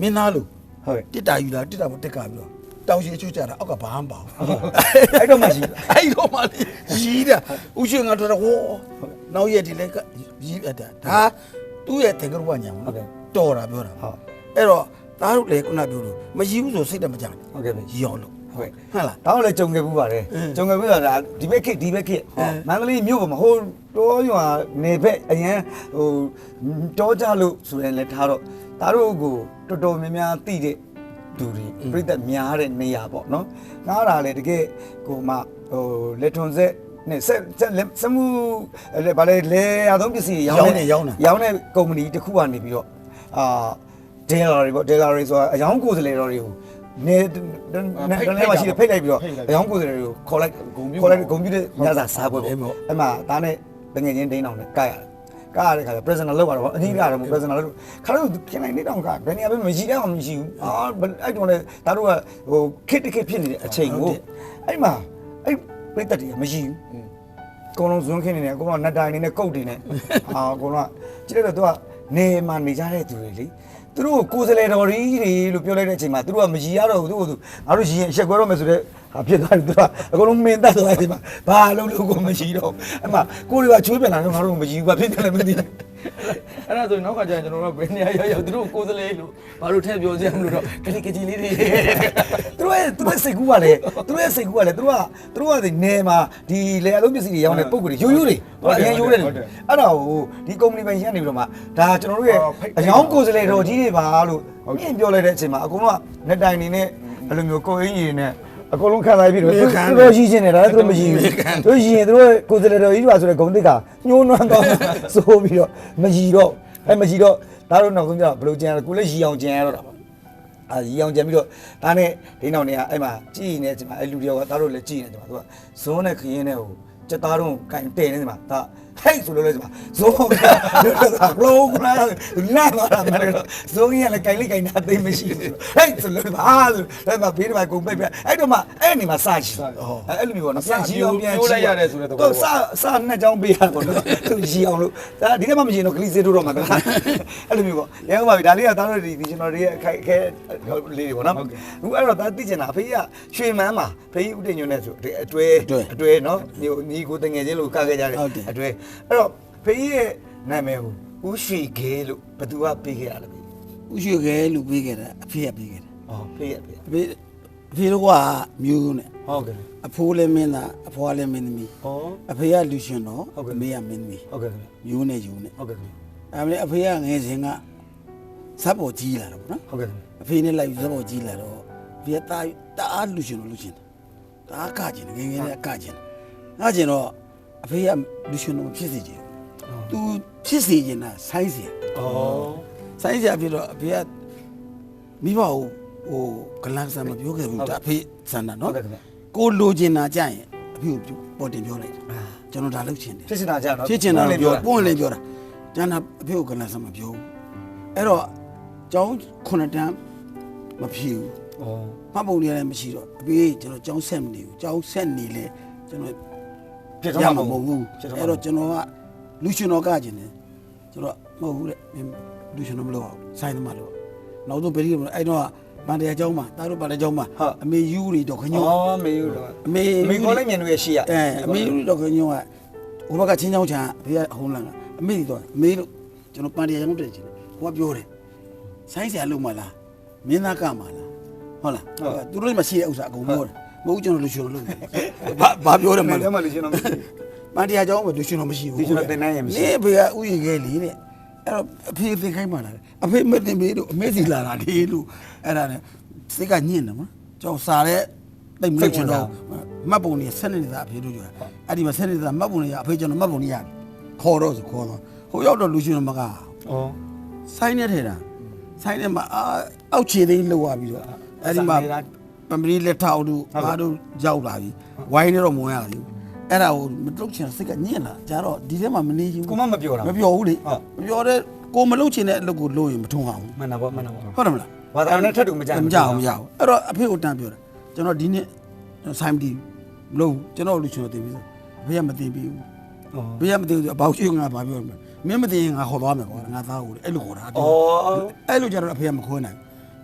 မင်းသားလို့ ဟုတ်ကဲ့တစ်တာယူလာတစ်တာမတက်ကပြီးတော့တောင်ရှိချွတ်ကြတာအောက်ကဘာမှမပါဘူးအဲ့တော့မှရှိအဲ့တော့မှလေရီးတာဥရွှေငါတော်တော်ဟောနောက်ရက်ဒီလည်းကရီးအပ်တာဒါသူ့ရဲ့တင်ကရုကညာမဟုတ်ကဲ့တော်တာပြောတာဟုတ်အဲ့တော့သားတို့လည်းခုနပြောလို့မရီးဘူးဆိုစိတ်တမကြဘူးဟုတ်ကဲ့ပြီရီးအောင်လို့ဟုတ်ကဲ့ဟုတ်လားတောင်းလည်းကြုံခဲ့ဘူးပါတယ်အင်းကြုံခဲ့ဘူးဆိုတာဒီဘက်ခစ်ဒီဘက်ခစ်အင်းမန္တလေးမြို့ပေါ်မှာဟိုတောရွာနေဘက်အရင်ဟိုတောကြလို့ဆိုရင်လည်းထားတော့ ဒါတို့ကိုတော်တော်များများသိတဲ့သူတွေပြိသက်များတဲ့နေရာပေါ့နော်ငားတာလေတကယ်ကိုမှဟိုလက်ထွန်ဆက်နဲ့ဆက်ဆက်လက်စမှုအဲ့ဗာလေလေအသုံးပစ္စည်းတွေရောင်းတဲ့ရောင်းတဲ့ကုမ္ပဏီတစ်ခုကနေပြီးတော့အာဒေလာတွေပေါ့ဒေလာတွေဆိုတာအယောင်ကိုယ်စားလှယ်တော်တွေကိုနေနေလည်းမရှိတယ်ဖိတ်လိုက်ပြီးတော့အယောင်ကိုယ်စားလှယ်တွေကိုခေါ်လိုက်ခေါ်လိုက်ဂုံပြတဲ့ညစာစားပွဲပေါ့အဲ့မှာဒါနဲ့တငယ်ချင်းဒိန်းအောင်နဲ့ကြိုက်ရတယ် ကားရတဲ့ခါကျ presenter လောက်ကတော့အနည်းရတယ်မို့ presenter လောက်ခါတော့ခင်လိုက်နေတော့ကဘယ်နေရာပဲမရှိတဲ့အောင်မရှိဘူးအာအဲ့တော့လေဒါတို့ကဟိုခစ်တခစ်ဖြစ်နေတဲ့အချိန်ကိုအဲ့မှာအဲ့ပြိတ္တတွေကမရှိဘူးအကုန်လုံးဇွန်းခင်းနေတယ်အကုန်လုံးနတ်တိုင်နေနဲ့ကုတ်တွေနဲ့အာအကုန်လုံးကကြည့်လိုက်တော့သူကနေမှာနေကြတဲ့သူတွေလေသူတို့ကိုကိုယ်စလဲတော်ကြီးတွေလို့ပြောလိုက်တဲ့အချိန်မှာသူတို့ကမရည်ရတော့ဘူးသူတို့ကသူငါတို့ရည်ရင်အဆက်ခွဲတော့မယ်ဆိုတော့ ဟာဖြစ်သွားတယ်သူကအကုန်လုံးမင်းတတ်သွားတဲ့အချိန်မှာဘာလုံးလို့ကိုမရှိတော့ဘူးအဲ့မှာကိုတွေကချွေးပြန်လာတော့ငါတို့မရည်ဘူးဘာဖြစ်တယ်လဲမသိဘူးအဲ့ဒါဆိုရင်နောက်ကကျရင်ကျွန်တော်တို့ကဘယ်နေရာရောက်ရောက်သူတို့ကိုယ်စလဲလို့ဘာလို့ထည့်ပြောစရာမလိုတော့ကလေးကကြီးလေးတွေသူတို့ရဲ့သူတို့ရဲ့စိတ်ကူးကလည်းသူတို့ရဲ့စိတ်ကူးကလည်းသူတို့ကသူတို့ကဒီနယ်မှာဒီလေအလုံးပစ္စည်းတွေရောင်းတဲ့ပုံကိုယ်တွေရိုးရိုးတွေသူကအရင်ရိုးတယ်အဲ့ဒါကိုဒီကုမ္ပဏီပိုင်ရနေပြီးတော့မှဒါကျွန်တော်တို့ရဲ့အယောင်ကိုယ်စလဲတော်ကြီးတွေပါလို့မြင်ပြောလိုက်တဲ့အချိန်မှာအကုန်လုံးကလက်တိုင်နေနဲ့အဲ့လိုမျိုးကိုယ်အင်းကြီးနဲ့ အကုန်လုံးခံစားပြီးတော့သူတို့ရည်ချင်းနေတာသူတို့မရည်ဘူးသူတို့ရည်ရင်သူတို့ကိုယ်စလဲတော်ကြီးပါဆိုတဲ့ဂုံတိတ်ကညှိုးနွမ်းတော့ဆိုပြီးတော့မရည်တော့အဲ့မရည်တော့ဒါတို့နောက်ဆုံးကျတော့ဘယ်လိုကျန်ရလဲကိုလည်းရည်အောင်ကျန်ရတော့တာပါအာရီအောင်ကြံပြီးတော့ဒါနဲ့ဒိန်းအောင်တွေကအဲ့မှာကြည်နေတယ်ဒီမှာအဲ့လူတယောက်ကသားတို့လည်းကြည်နေတယ်ဒီမှာသူကဇွန်းနဲ့ခရင်နဲ့ဟိုစက်သားတော့ကင်တဲနေတယ်ဒီမှာဒါ ဟိတ်ဆိုလို့လဲဒီမှာဇွန်းကဘလုံးကလာလာလာတာမလို့ဇွန်းကြီးကလည်းကင်လေးကင်တာသိမရှိဘူးဟိတ်ဆိုလို့ဟာဆိုအဲ့မှာဘေးဒီမှာကုန်ပိတ်ပြအဲ့တော့မှအဲ့နေမှာစရှိအဲ့လိုမျိုးပေါ့နော်ပြန်ရှိအောင်ပြန်တော့စစနှစ်ချောင်းပေးရပါတော့သူရှိအောင်လို့ဒါဒီနေ့မှမရှိရင်တော့ကလီစေတို့တော့မှာအဲ့လိုမျိုးပေါ့ရအောင်ပါပြီဒါလေးကသားတို့ဒီကျွန်တော်တွေရဲ့အခိုက်အခဲလေးတွေပေါ့နော်အခုအဲ့တော့ဒါသိချင်တာအဖေကရွှေမန်းမှာဖေးဦးတင်ညွန်းနဲ့ဆိုအတွဲအတွဲနော်ညီညီကိုတငယ်ချင်းလို့ကခဲ့ကြတယ်အတွဲအဲ့တော့ဖေးရဲ့နာမည်ကိုဦးရွှေခဲလို့ဘယ်သူကပေးခဲ့ရလဲဖေးဥရွှေခဲလူပေးခဲ့တာအဖေကပေးခဲ့တာဟောဖေးရဖေးအဖေအဖေတို့ကမျိုးနဲ့ဟုတ်ကဲ့အဖိုးလည်းမင်းသားအဖွားလည်းမင်းသမီးဟော အဖေကလူရှင်တော့ဟုတ်ကဲ့ အမေကမင်းသမီးဟုတ်ကဲ့ခင်မျိုးနဲ့ယူနဲ့ဗျဟုတ်ကဲ့ခင်အဲမလေးအဖေကငယ်စဉ်ကစပ်ပေါ်ကြီးလာတော့ဗောနော်ဟုတ်ကဲ့ခင်အဖေနဲ့လိုက်ပြီးစပ်ပေါ်ကြီးလာတော့အဖေကတာတအားလူရှင်တော့လူရှင်တာတအားကကျင်တယ်ငယ်ငယ်လေးကကျင်တယ်ကကျင်တော့ အဖေကလူရှင်တော်ဖြစ်စီခြင်းသူဖြစ်စီခြင်းတာဆိုင်းစီဩဆိုင်းစီဖြစ်တော့အဖေကမိဘကိုဟိုဂလန်ဆန်မပြောခဲ့ဘူးဒါအဖေဆန္ဒနော်ကိုလိုချင်တာကြရင်အဖေကိုပေါ်တင်ပြောလိုက်တာကျွန်တော်ဒါလုပ်ချင်တယ်ဖြစ်စင်တာကြတော့ဖြစ်ချင်တာပြောပွင့်လင်းပြောတာကျန်တာအဖေကိုဂလန်ဆန်မပြောဘူးအဲ့တော့ကျောင်းခုနှစ်တန်းမဖြစ်ဘူးဩမှတ်ပုံတွေလည်းမရှိတော့အဖေကျွန်တော်ကျောင်းဆက်မနေဘူးကျောင်းဆက်နေလဲကျွန်တော် ဖြစ်ရတော့မှာမဟုတ်ဘူးဖြစ်တော့အဲ့တော့ကျွန်တော်ကလူရှင်တော်ကကျင်တယ်ကျွန်တော်မဟုတ်ဘူးလေမင်းလူရှင်တော်မလုပ်အောင်စိုင်းသမားလို့နောက်ဆုံးပြည်ပြီးအဲ့တော့ဗန်တရားကျောင်းမှာတားတို့ဗန်တရားကျောင်းမှာအမေယူတွေတော့ခညောဩမေယူတော့အမေမေခေါ်လိုက်မြန်တို့ရဲ့ရှေ့ရအဲအမေတို့တော့ခညောကဟိုဘက်ကချင်းချောင်းချာအဖေကဟုံးလန်ကအမေတွေတော့အမေတို့ကျွန်တော်ပန်တရားကျောင်းတက်ချင်တယ်ဟိုကပြောတယ်ဆိုင်းဆရာလုပ်မလားမင်းသားကမလားဟုတ်လားသူတို့မှရှိတဲ့ဥစ္စာအကုန်ပြောတယ် မဟုတ်ကျွန်တော်လူရှင်လုပ်တယ်ဘာဘာပြောတယ်မမေလဲထဲမှာလူရှင်တော့မရှိမန်တရားကျောင်းမှာလူရှင်တော့မရှိဘူးလူရှင်တော့တင်တန်းရင်မရှိနေဖေကဥယျာဉ်ခဲလေတဲ့အဲ့တော့အဖေသင်ခိုင်းပါလားအဖေမတင်မေးလို့အမေစီလာတာလေလို့အဲ့ဒါနဲ့စိတ်ကညှင့်တယ်မကျောင်းစားတဲ့တိတ်မလို့ချင်တော့မှတ်ပုံနေဆက်နေတာအဖေတို့ပြောအဲ့ဒီမှာဆက်နေတာမှတ်ပုံနေရအဖေကျွန်တော်မှတ်ပုံနေရပြီခေါ်တော့ဆိုခေါ်တော့ဟိုရောက်တော့လူရှင်တော်မကဩဆိုင်းနေထဲတာဆိုင်းနေမှာအာအောက်ခြေသိမ်းလောက်ပြီးတော့အဲ့ဒီမှာ ပမရီလက်ထောက်တို့ဘာတို့ရောက်လာပြီဝိုင်းနေတော့မဝင်ရဘူးအဲ့ဒါကိုမတုတ်ချင်စိတ်ကညစ်လာကြတော့ဒီထဲမှာမနေချင်ဘူးကိုမမပြောတာမပြောဘူးလေဟုတ်မပြောတဲ့ကိုမလုပ်ချင်တဲ့အလုပ်ကိုလုပ်ရင်မထုံအောင်မှန်တာပေါ့မှန်တာပေါ့ဟုတ်တယ်မလားဘာသာနဲ့ထပ်တူမကြမကြအောင်မကြအောင်အဲ့တော့အဖေကိုတန်းပြောတာကျွန်တော်ဒီနေ့ဆိုင်းမတီးမလုပ်ဘူးကျွန်တော်လူချင်တော့တင်ပြီးဆိုဘေးကမတင်ပြီးဘူးဩဘေးကမတင်ဘူးအပေါက်ရှိငါဘာပြောမလဲမင်းမတင်ရင်ငါခေါ်သွားမယ်ကွာငါသားကိုလေအဲ့လိုခေါ်တာဩအဲ့လိုကြတော့အဖေကမခွန်းနိုင်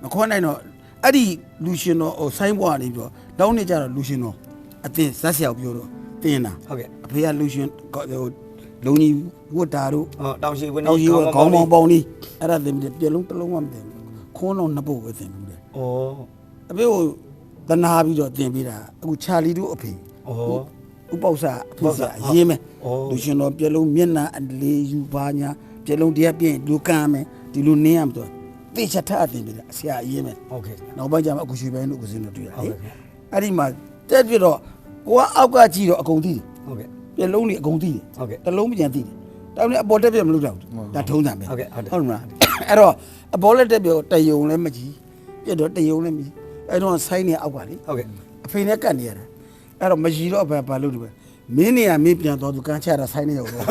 မခွန်းနိုင်တော့ အဲ့ဒီလူရှင်တော်ဟိုဆိုင်းဘွားနေပြီးတော့တောင်းနေကြတော့လူရှင်တော်အတင်းဇက်ဆရာပြောတော့တင်းတာဟုတ်ကဲ့အဖေကလူရှင်ဟိုလုံကြီးဝတ်တာတို့ဩတောင်ရှိဝင်တောင်းကြီးကခေါင်းပေါင်းပေါင်းนี่အဲ့ဒါတင်ပြီးပြလုံးတစ်လုံးမှမတင်ဘူးခွန်းလုံးနှစ်ပုတ်ပဲတင်ဘူးလေဩအဖေကိုတနာပြီးတော့တင်ပေးတာအခုချာလီတို့အဖေဩဥပောက်စာအဖေစာအရေးမယ်ဩလူရှင်တော်ပြလုံးမျက်နှာအလေးယူပါညာပြလုံးတရားပြင်လူကမ်းမယ်ဒီလိုနင်းရမှာတော့ တေချာထအပ်တင်ပြတာဆရာအေးမယ်ဟုတ်ကဲ့နောက်ပိုင်းကျမှအခုရွှေပိုင်းတို့ဦးစင်းတို့တွေ့ရတယ်အဲ့ဒီမှာတက်ပြတော့ကိုကအောက်ကကြည့်တော့အကုန်သိတယ်ဟုတ်ကဲ့ပြလုံးတွေအကုန်သိတယ်ဟုတ်ကဲ့တလုံးပြန်သိတယ်တောင်းနေအပေါ်တက်ပြမလုပ်တော့ဘူးဒါထုံးတာပဲဟုတ်ကဲ့ဟုတ်မလားအဲ့တော့အပေါ်လက်တက်ပြတယုံလည်းမကြီးပြတော့တယုံလည်းမကြီးအဲ့တော့ဆိုင်းနေအောက်ကလေဟုတ်ကဲ့အဖေနဲ့ကတ်နေရတာအဲ့တော့မကြီးတော့ဘာဘာလုပ်တယ်ပဲမင်းနေရမင်းပြန်တော်သူကန်းချတာဆိုင်းနေရောက်တော့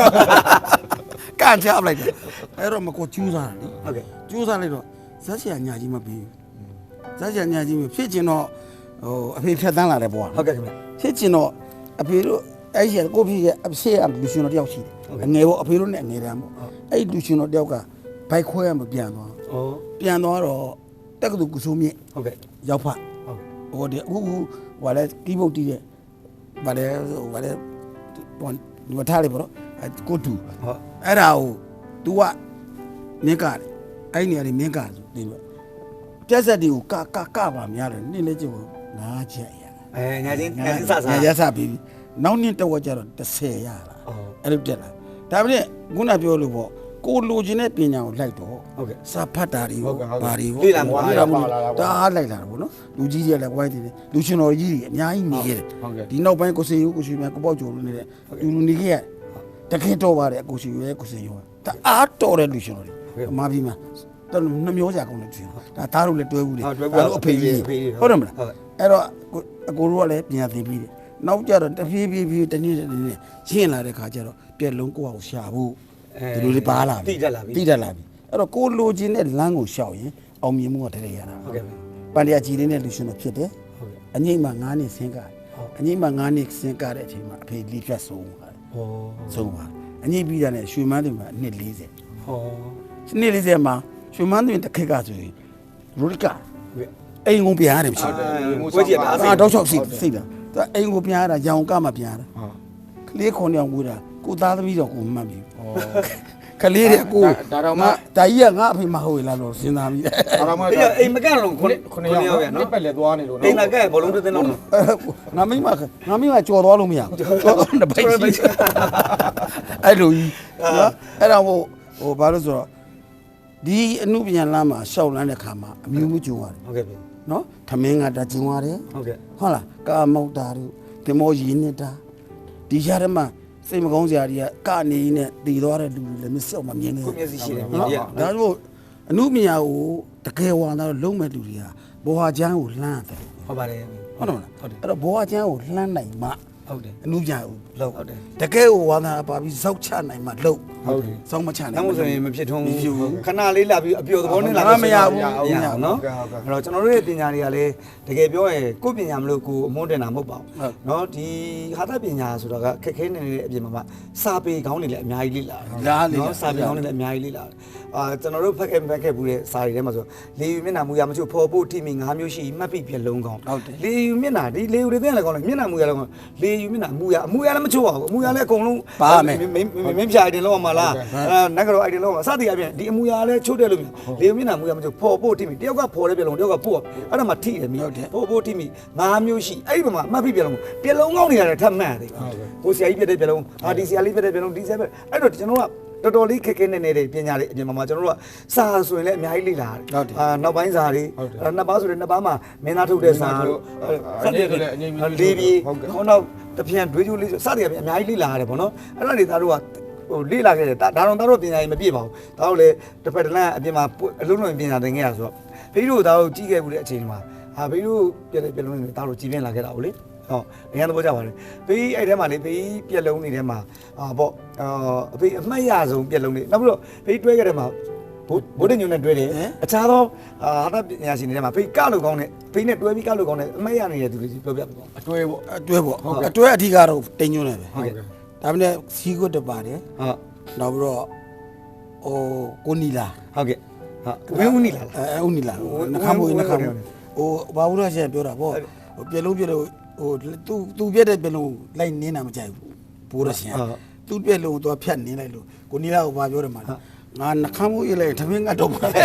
ကန့်ချပလိုက်တယ်အဲ့တော့မကိုကျူးစားတယ်ဟုတ်ကဲ့ကျူးစားလိုက်တော့ ဇက်ဆရာညာကြီးမပြီးဘူးဇက်ဆရာညာကြီးမဖြစ်ကျင်တော့ဟိုအဖေဖြတ်တန်းလာတယ်ဘွာဟုတ်ကဲ့ခင်ဗျဖြစ်ကျင်တော့အဖေတို့အဲ့ဒီကိုဖေရဲ့အဖေအလူရှင်တော်တယောက်ရှိတယ်အငယ်ပေါ့အဖေတို့နဲ့အငယ်တန်းပေါ့အဲ့ဒီလူရှင်တော်တယောက်ကဘိုက်ခွဲရမပြန်သွားဩပြန်သွားတော့တက္ကသိုလ်ကုစုမြင့်ဟုတ်ကဲ့ရောက်ဖဟုတ်ကဲ့ဟိုဒီအခုခုဟိုလဲကီးဘုတ်တီးတဲ့ဗါလဲဟိုလဲဟိုဒီမထားလေပေါ့နော်အဲ့ကိုတူဟုတ်အဲ့ဒါကို तू ကမင်းကတယ် အဲ့ဒီနေရာတွေမင်းကဆိုတင်တော့ပြက်ဆက်တွေကိုကကကပါများတယ်နင်းလေကျုပ်ငါးချက်ရအဲညာချင်းညာချင်းစစငါရစပြီးပြီနောက်နှစ်တော့ကျတော့30ရလာဩအဲ့လိုတက်လာဒါပေမဲ့ခုနပြောလို့ပေါ့ကိုလိုချင်တဲ့ပညာကိုလိုက်တော့ဟုတ်ကဲ့စာဖတ်တာတွေဘာတွေပေါ့လေ့လာမှုလေ့လာမှုဒါအားလိုက်လာတာပေါ့နော်လူကြီးတွေလည်းဝိုင်းနေတယ်လူရှင်တော်ကြီးတွေအများကြီးနေခဲ့တယ်ဟုတ်ကဲ့ဒီနောက်ပိုင်းကိုစေယူကိုရွှေမြတ်ကိုပေါ့ကျော်လို့နေတဲ့လူလူနေခဲ့ရတခင်တော်ပါတယ်ကိုရွှေရဲကိုစေယူဒါအားတော်တဲ့လူရှင်တော်တွေ အမှားပြီးမှတော်နှမျောကြကောင်းတဲ့လူရှင်ဒါသားတို့လည်းတွဲဘူးလေဟုတ်တွဲဘူးဒါတို့အဖေကြီးအဖေကြီးဟုတ်တယ်မလားဟုတ်အဲ့တော့ကိုအကိုတို့ကလည်းပြန်သင်ပြီးတယ်နောက်ကြတော့တဖြည်းဖြည်းဖြည်းတနည်းတနည်းရှင်းလာတဲ့ခါကျတော့ပြက်လုံးကိုယ့်အောင်ရှာဖို့အဲဒီလိုလေးပါလာပြီတိတက်လာပြီတိတက်လာပြီအဲ့တော့ကိုလိုချင်တဲ့လမ်းကိုရှောက်ရင်အောင်မြင်မှုကတည်းကရတာဟုတ်ကဲ့ပန်တရာကြည်လေးနဲ့လူရှင်တို့ဖြစ်တယ်ဟုတ်ကဲ့အငိမ့်မှာ9နှစ်ဆင်းကားဟုတ်အငိမ့်မှာ9နှစ်ဆင်းကားတဲ့အချိန်မှာအဖေလီဖြတ်ဆုံးပါတယ်ဩဆုံးပါအငိမ့်ပြီးတာနဲ့ရွှေမန်းတင်မှာအနှစ်40 ဩနှစ်40မှာရွှေမန်းတင်တစ်ခက်ကဆိုရင်ရိုလီကာဟုတ်ကဲ့အိမ်ကုန်ပြန်ရတယ်မရှိဘူးကိုကြည့်တာအစိအာတော့ချောက်စိတ်စိတ်တာသူအိမ်ကိုပြန်ရတာရောင်ကမှပြန်ရတာဟုတ်ကလေးခွန်ရောင်ကိုတာကိုသားသမီးတော့ကိုမမှတ်ဘူးကလေးတဲ့ကိုဒါတော့မှဒါကြီးကငါအဖေမဟုတ်ရလားလို့စဉ်းစားမိတယ်အားလုံးမအေးအိမ်မကန်လုံးခုခုနှစ်ယောက်ရနော်နော်ပက်လက်သွားနေလို့အိမ်ကကဲဘောလုံးတစ်သိန်းလောက်နော်ငါမိမငါမိမကြော်သွားလို့မရဘူးကြော်သွားတဲ့ဘိုက်ကြီးအဲ့လိုကြီးနော်အဲ့တော့ဟိုဟိုဘာလို့ဆိုတော့ ဒီအမှုပညာလမ်းမှာရှောက်လန်းတဲ့ခါမှာအမျိုးမျိုးကျုံရတယ်ဟုတ်ကဲ့ပြီနော်ထမင်းကတာကျုံရတယ်ဟုတ်ကဲ့ဟုတ်လားကာမောက်တာတို့တင်မောရင်းနေတာဒီရှားထဲမှာစိတ်မကောင်းစရာတွေကကနေနဲ့တည်သွားတဲ့လူတွေလည်းမစောက်မမြင်နေကိုမျက်စိရှိတယ်မြင်နော်ရဒါဆိုအမှုပညာကိုတကယ်ဝါတော့လုံးမဲ့လူတွေကဘောဟာချမ်းကိုလှမ်းတယ်ဟုတ်ပါတယ်ဟုတ်တယ်မလားဟုတ်တယ်အဲ့တော့ဘောဟာချမ်းကိုလှမ်းနိုင်မှ ဟုတ်တယ်အမှုပညာကိုလုံးဟုတ်တယ်တကယ်ကိုဝါသာပါပြီးဇောက်ချနိုင်မှလုံးဟုတ်တယ်ဇောက်မချနိုင်နောက်မှဆိုရင်မဖြစ်ထုံးမဖြစ်ဘူးခဏလေးလာပြီးအပျော်သဘောနဲ့လာမရဘူးမရဘူးနော်အဲ့တော့ကျွန်တော်တို့ရဲ့ပညာတွေကလည်းတကယ်ပြောရင်ကိုယ်ပညာမလို့ကိုယ်အမွန်းတင်တာမဟုတ်ပါဘူးနော်ဒီဟာတာပညာဆိုတာကခက်ခဲနေတဲ့အပြင်မှာစာပေကောင်းတွေလည်းအများကြီးလေ့လာတယ်နော်စာပေကောင်းတွေလည်းအများကြီးလေ့လာတယ်အာကျွန်တော်တို့ဖက်ခဲ့ဖက်ခဲ့ဘူးတဲ့စာတွေထဲမှာဆိုလေယူမျက်နှာမူရမချို့ဖော်ဖို့ထိမိ၅မျိုးရှိမှတ်ပြီးပြလုံးကောင်းလေယူမျက်နှာဒီလေယူတွေသိလည်းကောင်းတယ်မျက်နှာမူရလည်းကောင်းလေယူမျက်နှာမူရအမူရလည်းမချို့ပါဘူးအမူရလည်းအကုန်လုံးမင်းမင်းဖြာအိုင်တင်လောက်မှာလားအဲနဂရောအိုင်တင်လောက်မှာစသည်အပြင်ဒီအမူအရာလဲချိုးတယ်လို့မြင်လေမျက်နှာမူအရာမချိုးဖော်ဖို့တိမိတယောက်ကဖော်တဲ့ပြလုံးတယောက်ကပို့အဲ့ဒါမှထိတယ်မိဖော်ဖို့တိမိငါးမျိုးရှိအဲ့ဒီမှာမှတ်ပြီးပြလုံးပြလုံးကောင်းနေရတယ်ထပ်မှတ်တယ်ကိုဆရာကြီးပြတဲ့ပြလုံးအာဒီဆရာလေးပြတဲ့ပြလုံးဒီဆရာပြအဲ့တော့ကျွန်တော်ကတော်တော်လေးခက်ခဲနေနေတဲ့ပညာတွေအပြင်မှာကျွန်တော်တို့ကစာဆိုရင်လည်းအများကြီးလေ့လာရတယ်အာနောက်ပိုင်းစာတွေအဲ့နှစ်ပါးဆိုရင်နှစ်ပါးမှာမင်းသားထုတ်တဲ့စာတို့လေးပြီးဟောနောက် တပြန်တွေးကြိုးလေးစတယ်အများကြီးလေ့လာရတယ်ပေါ့နော်အဲ့ဒါတွေသားတို့ကဟိုလေ့လာခဲ့တယ်ဒါဒါတော့သားတို့ပညာရေးမပြည့်ပါဘူးဒါတို့လည်းတစ်ဖက်တစ်လမ်းအပြင်မှာအလုံးလုံးပညာသင်ခဲ့ရဆိုတော့ဖေးတို့သားတို့ကြီးခဲ့မှုတဲ့အချိန်မှာဟာဖေးတို့ပြည့်ပြည့်လုံးနေသားတို့ကြီးပြင်းလာခဲ့တာဟုတ်လေဟုတ်အရင်သဘောကျပါတယ်ဘေးအဲ့ထဲမှာလေဘေးပြက်လုံးတွေထဲမှာအာပေါ့အာအဖေအမှတ်ရဆုံးပြက်လုံးတွေနောက်ပြီးတော့ဘေးတွဲခဲ့တဲ့မှာ ဘိုးဘိုးတညွန့်နဲ့တွဲတယ်အခြားသောအာဟာတပညာရှင်တွေထဲမှာဘေးကလို့ကောင်းတဲ့ဘေးနဲ့တွဲပြီးကလို့ကောင်းတဲ့အမှတ်ရနေတဲ့သူတွေပြောပြပါဦးအတွဲပေါ့အတွဲပေါ့အတွဲအဓိကတော့တင်ညွန်းတယ်ပဲဟုတ်ကဲ့ဒါပေမဲ့စီးကွတ်တပါတယ်ဟုတ်နောက်ပြီးတော့ဟိုကိုနီလာဟုတ်ကဲ့ဟုတ်ဝင်းဦးနီလာလားအဲဦးနီလာဟိုနှခမ်းမွေးဝင်းနှခမ်းဝမွေးင်းဟိုဘာဘူးလားရှင်ပြောတာပေါ့အဲ့ဟိုပြက်လုံးပြက်လုံးဟိုသူသူပြက်တဲ့ပြက်လုံးလိုက်နင်းတာမကြိုက်ဘူးဘိုးရရှင်ဟုတ်သူပြက်လုံးကိုသူဖြတ်နင်းလိုက်လို့ကိုနီလာကိုဘာပြောတယ်မှာလဲ ငါနှခမ်းမွေးလိုက်သမင်းငတ်တော့ပါလေ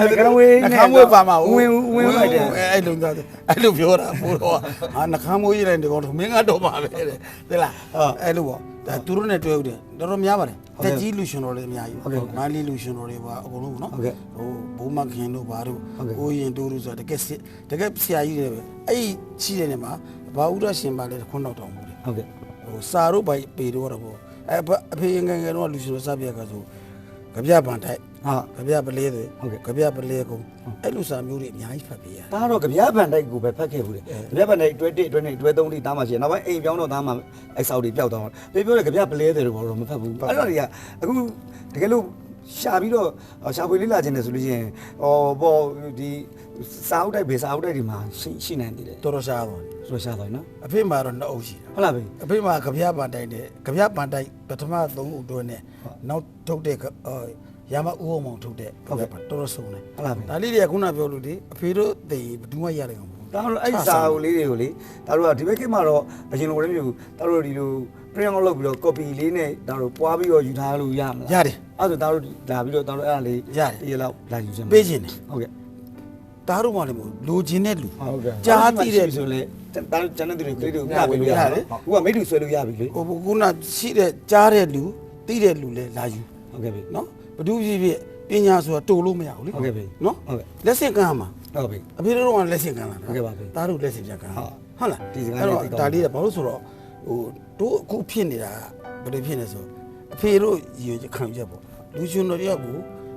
နှခမ်းမွေးနဲ့နှခမ်းမွေးပါမှာဝင်းဝင်းလိုက်တယ်အဲ့လိုသားအဲ့လိုပြောတာဘိုးတော့ဟာနှခမ်းမွေးလိုက်တဲ့ကောင်သမင်းငတ်တော့ပါပဲတဲ့သိလားအဲ့လိုပေါ့ဒါသူတို့နဲ့တွေ့ဦးတယ်တော်တော်များပါတယ်တက်ကြီးလူရှင်တော်လည်းအများကြီးမာလီလူရှင်တော်တွေပါအကုန်လုံးပေါ့နော်ဟုတ်ကဲ့ဟိုဘိုးမခင်တို့ဘာတို့ဟုတ်ကဲ့ကိုရင်တို့တို့ဆိုတာတကယ်စစ်တကယ်ဆရာကြီးတွေပဲအဲ့ဒီရှိတဲ့နေမှာဘာဥဒရှင်ပါလေခွန်းတော့တောင်းဘူးလေဟုတ်ကဲ့ဟိုစာတို့ပိုင်ပေတော့တော့ပေါ့ အဲ့ဘအဖေငယ်ငယ်တော့လူရှင်တို့စပြက်ကဆိုကြပြပန်တိုက်ဟာကြပြပလေးတွေဟုတ်ကဲ့ကြပြပလေးကုန်းအဲ့လိုစာမျိုးတွေအများကြီးဖတ်ပြရဒါကတော့ကြပြဗန်တိုက်ကိုပဲဖတ်ခဲ့ဘူးလေကြပြဗန်တိုက်တွဲ1တွဲ2တွဲ3တိသားမှရှိတယ်နောက်ပိုင်းအိမ်ပြောင်းတော့သားမှအဲ့ဆောက်တွေပျောက်သွားတော့ပြေပြောတယ်ကြပြပလဲတယ်လို့ဘာလို့မဖတ်ဘူးအဲ့ဒါတွေကအခုတကယ်လို့ ရှာပြီးတော့ရှာဖွေလေးလာခြင်းတယ်ဆိုလို့ရှိရင်ဟောပေါ့ဒီစာအုပ်တိုက်ပဲစာအုပ်တိုက်ဒီမှာရှိရှိနိုင်သေးတယ်တော်တော်ရှားပါဆိုရှာသွားနော်အဖေမှာတော့နှစ်အုပ်ရှိတာဟုတ်လားဘေးအဖေမှာကြပြပန်တိုက်တယ်ကြပြပန်တိုက်ပထမ3ဦးတွဲနဲ့နောက်ထုတ်တဲ့အော်ရမဦးအောင်မောင်ထုတ်တဲ့ကြပြပန်တော်တော်ဆုံးတယ်ဟုတ်လားဘေးဒါလေးတွေကခုနပြောလို့ဒီအဖေတို့တည်ဘယ်သူမှရလိုက်အောင်မဟုတ်ဒါတော့အဲ့စာအုပ်လေးတွေကိုလေဒါတို့ကဒီဘက်ခေတ်မှာတော့အရင်လိုလည်းမျိုးဒါတို့ဒီလို print out လုပ်ပြီးတော့ copy လေးနဲ့ဒါတို့ပွားပြီးတော့ယူထားလို့ရမလားရတယ်အဲ့ဒါဆိုဒါတို့လာပြီးတော့ဒါတို့အဲ့ဒါလေးရတယ် တရက်လောက်လာယူချင်ပေးခြင်းတယ်ဟုတ်ကဲ့တားတော့မှလည်းမဟုတ်လိုချင်တဲ့လူဟုတ်ကဲ့ကြားသိတဲ့ဆိုလေဒါတို့ကျန်တဲ့သူတွေကလေးတွေကိုမျှပေးလို့ရတယ်ခုကမိတ်တူဆွဲလို့ရပြီလေဟိုခုနရှိတဲ့ကြားတဲ့လူသိတဲ့လူလည်းလာယူဟုတ်ကဲ့ပြီ နော်ဘဒုဖြစ်ဖြစ်ပညာဆိုတာတိုးလို့မရဘူးလေဟုတ်ကဲ့ပြီနော်ဟုတ်ကဲ့ လက်ဆင့်ကမ်းမှာဟုတ်ပြီ အဖေတို့ကလက်ဆင့်ကမ်းလာတာဟုတ်ကဲ့ပါဗျတားတို့လက်ဆင့်ပြန်ကမ်းဟုတ်ဟုတ်လားဒီစကားလေးသိကောင်း ဒါလေးကဘာလို့ဆိုတော့ ဟိုတို့အခုဖြစ်နေတာကဘယ်လိုဖြစ်နေဆိုအဖေတို့ရည်ရခံချက်ပေါ့လူရှင်တို့ရက်ကို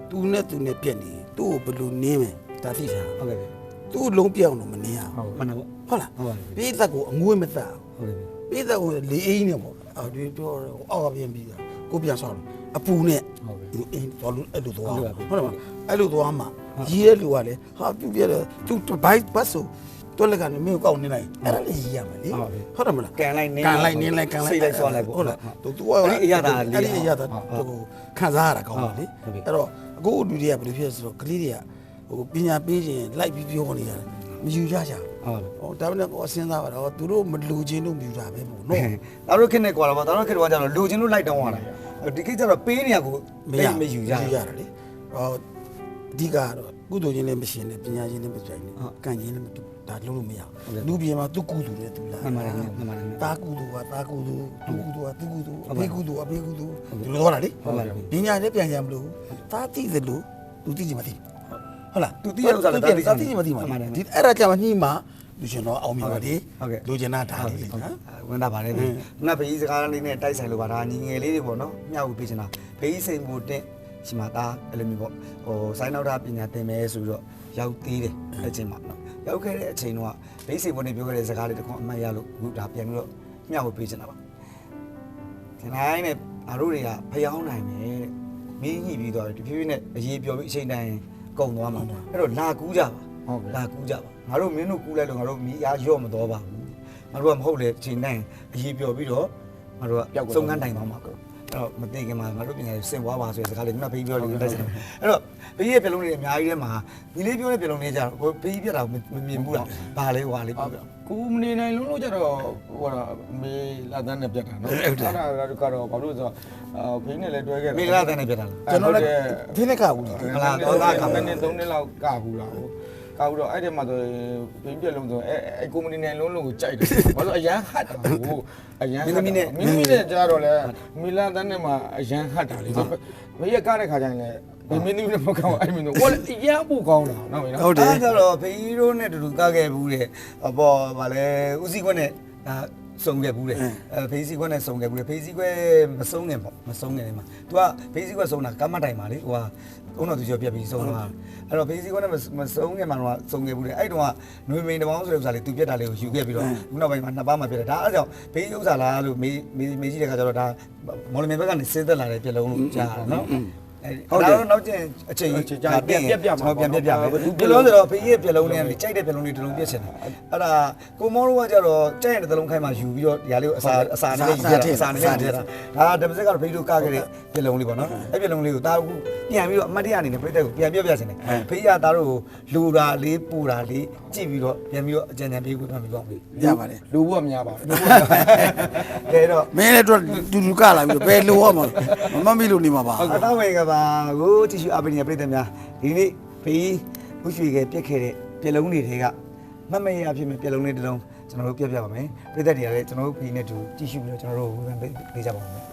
သူနဲ့သူနဲ့ပြက်နေသူ့ကိုဘယ်လိုနင်းမယ်ဒါသိတာဟုတ်ကဲ့ပြီသူ့လုံးပြောင်းတော့မနင်းရဘူးမှန်တယ်ပေါ့ဟုတ်လားဟုတ်ပါပြီပိသက်ကိုအငွေးမသက်ဘူးဟုတ်ကဲ့ပြီပိသက်ကိုလေအိန်းနဲ့ပေါ့အော်ဒီတော့အောက်ကပြန်ပြီးတာကိုပြန်ဆောက်တယ်အပူနဲ့ဟုတ်ကဲ့ဒီအိမ်တော်လို့အဲ့လိုသွားဟုတ်ဟုတ်ကဲ့လားမအဲ့လိုသွားမှာရီးတဲ့လူကလည်းဟာပြုတ်ပြတယ်သူဘိုက်ဘတ်ဆို တွက်လက်ကနေမင်းကိုကောက်နေလိုက်အဲ့ဒါလည်းရီးရမယ်လေဟုတ်ပါပြီဟုတ်တယ်မလားကန်လိုက်နင်းကန်လိုက်နင်းလိုက်ကန်လိုက်စိတ်လိုက်ဆွဲလိုက်ပေါ့ဟုတ်လားသူသူကအဲ့ဒီအရသာလေးအဲ့ဒီအရသာဟုတ်ဟုတ်ဟိုခံစားရတာကောင်းပါလေဟုတ်ပြီအဲ့တော့အခုလူတွေကဘယ်လိုဖြစ်လဲဆိုတော့ကလေးတွေကဟိုပညာပေးခြင်းလိုက်ပြီးပြောနေရတယ်မယူရကြဘူးဟုတ်ပြီဟောဒါပေမဲ့ကိုယ်စဉ်းစားပါတော့သူတို့မလူချင်းတို့မြူတာပဲပေါ့နော်ဒါတို့ခက်နေကွာတော့ဗောဒါတို့ခက်တော့ကျတော့လူချင်းတို့လိုက်တောင်းရတာဒီကိစ္စတော့ပေးနေရကိုတိတ်မယူရမယူရတာလေဟောအဓိကကတော့ကုသိုလ်ချင်းလည်းမရှိနဲ့ပညာချင်းလည်းမကြိုက်နဲ့ဟုတ်ကံချင်းလည်းမတူ ဒါလုံးလို့မရဟုတ်ကဲ့ဘူးလူပြေမှာသူကုသိုလ်နဲ့သူလာမှန်ပါတယ်မှန်ပါတယ်မှန်ပါတယ်တာကုသိုလ်ကတာကုသိုလ်သူကုသိုလ်ကသူကုသိုလ်ဟုအတ်ပါဖေကုသိုလ်အဖေကုသိုလ်ဒီလိုတော့တာလေဟုတ်ပါတယ်ပညာလည်းပြန်ကြမလို့တာသိသလိုသူသိချင်မသိဟုတ်လားသူသိရလို့ဆိုတာသူတာသိချင်သိချင်မသိမှာမှန်ပါတယ်ဒီအဲ့ဒါကြောင့်ညှိမှာလူရှင်တော့အောင်မြင်ပါလေဟုတ်ကဲ့လူကျင်တာဒါလေးလေနော်ဝင်တာပါတယ်ဗျ။နတ်ဖေးစကားလေးနဲ့တိုက်ဆိုင်လို့ပါဒါညီငယ်လေးတွေပေါ့နော်။မျှဝေပေးချင်တာ။ဖေးစိန်ကိုတင့်ရှိမှဒါအဲ့လိုမျိုးပေါ့။ဟိုစိုင်းနောက်တာပညာသင်မယ်ဆိုပြီးတော့ရောက်သေးတယ်အဲ့ချိန်မှာနော်။ ရောက်ခဲ့တဲ့အချိန်တော့ဖေးစိန်ဘုန်းကြီးပြောခဲ့တဲ့စကားလေးတခုအမှတ်ရလို့အခုဒါပြန်ပြီးတော့မျှဝေပေးချင်တာပါ။ဒီနိုင်နဲ့အားတို့တွေကဖျောင်းနိုင်မယ်တဲ့။မင်းညှိပြီးတော့တဖြည်းဖြည်းနဲ့အရေးပြောပြီးအချိန်တိုင်းကုန်သွားမှာ။အဲ့တော့လာကူးကြပါ။ဟုတ်ကဲ့လာကူးကြပါငါတို့မင်းတို့ကူးလိုက်လို့ငါတို့မိအားရော့မတော်ပါဘူးငါတို့ကမဟုတ်လေချိန်တိုင်းအရေးပြောပြီးတော့ငါတို့ကစုံကန်းတိုင်သွားမှာကောအဲ့ တော့မသိခင်မှာငါတို့ပညာရေးစင်ပွားပါဆိုတဲ့စကားလေးကဖေးပြောလို့တိုက်စင်အဲ့တော့ဖေးရဲ့ပြလုံးတွေအများကြီးထဲမှာဒီလေးပြောတဲ့ပြလုံးတွေကြတော့ကိုဖေးပြတာမမြင်ဘူးလားဘာလဲဟွာလေးပြောပြကိုမနေနိုင်လုံးလို့ကြတော့ဟိုကမေလာတန်းနဲ့ပြတ်တာနော်အဲ့ဒါကတော့ဘာလို့ဆိုတော့အာဖိနေလည်းတွဲခဲ့မိလာတဲ့နဲ့ပြတာလားကျွန်တော်လည်းဖိနေကဘူးလေနည်းနည်းသုံးနှစ်လောက်ကဘူးလားဟို ကောက်ပြီးတော့အဲ့ဒီမှာဆိုဘင်းပြက်လုံးဆိုအဲ့အဲ့ကွန်မြူနီနယ်လုံးလုံးကိုကြိုက်တယ်ဘာလို့အရန်ဟတ်တာကိုအရန်မင်းမင်းနဲ့ကြားတော့လဲမီလန်တန်းနဲ့မှာအရန်ဟတ်တာလေမရကားတဲ့ခါကျရင်လည်းဘင်းမင်းနဲ့မကောင်းအဲ့မင်းတို့ဟိုလည်းအရန်ပူကောင်းတာနော်မင်းနော်ဟုတ်တယ်အဲ့ဒါတော့ဖေကြီးတို့နဲ့တူတူကားခဲ့ဘူးတဲ့အပေါ်ဗာလဲဦးစီးခွက်နဲ့ဒါ စုံခဲ့ဘူးတဲ့အဲဖေးစီခွက်နဲ့စုံခဲ့ဘူးတဲ့ဖေးစီခွက်မစုံငင်ပေါ့မစုံငင်နေမှာ तू ကဖေးစီခွက်စုံတာကမ္မတိုင်ပါလေဟိုကုံတော်သူကျော်ပြက်ပြီးစုံသွားအဲ့တော့ဖေးစီခွက်နဲ့မစုံငင်မှာတော့စုံခဲ့ဘူးတဲ့အဲ့တုန်းကနွေမိန်တပေါင်းဆိုတဲ့ဥစ္စာလေး तू ပြက်တာလေးကိုယူခဲ့ပြီးတော့ခုနောက်ပိုင်းမှာနှစ်ပါးမှပြက်တယ်ဒါအဲ့ကြောင့်ဖေးဥစ္စာလားလို့မေးမေးမေးကြည့်တဲ့ခါကျတော့ဒါမော်လမြိုင်ဘက်ကနေစင်းသက်လာတဲ့ပြက်လုံးလို့ကြားတာနော် ဟုတ်တယ်နောက်ကျရင်အချိန်ကြီးကျွန်တော်ပြန်ပြပြမယ်ပြလုံးဆိုတော့ဖေးရဲ့ပြလုံးလေးကကြိုက်တဲ့ပြလုံးလေးတစ်လုံးပြက်ချင်တယ်အဲ့ဒါကိုမောတို့ကကြတော့ကြိုက်တဲ့တစ်လုံးခိုင်းမှယူပြီးတော့ဒီဟာလေးကိုအစာအစာနဲ့ယူပြတာအစာနဲ့ယူပြတာဒါဓမ္မစက်ကတော့ဖေးတို့ကခဲ့တဲ့ပြလုံးလေးပေါ့နော်အဲ့ပြလုံးလေးကိုဒါအခုပြန်ပြီးတော့အမတ်တရအနေနဲ့ပြည့်တဲ့ကိုပြန်ပြပြချင်တယ်ဖေးရသားတို့ကိုလူတာလေးပူတာလေးကြည့်ပြီးတော့ပြန်ပြီးတော့အကြံဉာဏ်ပေးဖို့ပြန်ပြီးတော့ပြီရပါတယ်လူဘများပါတယ်ကဲတော့မင်းလည်းတော့တူတူကလာပြီးတော့ဘယ်လိုရမှာမမမီလို့နေမှာပါအတော်ဝင်ကပါကိုတ िश ူအပင်းရပြည်သက်များဒီနေ့ဖေးဥရွှေကပြက်ခဲ့တဲ့ပြက်လုံးတွေတွေကမမရဖြစ်မဲ့ပြက်လုံးလေးတစ်လုံးကျွန်တော်တို့ပြက်ပြပါမယ်ပြည်သက်တွေကလည်းကျွန်တော်တို့ဖေးနဲ့တူတ िश ူပြီးတော့ကျွန်တော်တို့ဝေဖန်ပေးကြပါဦးမယ်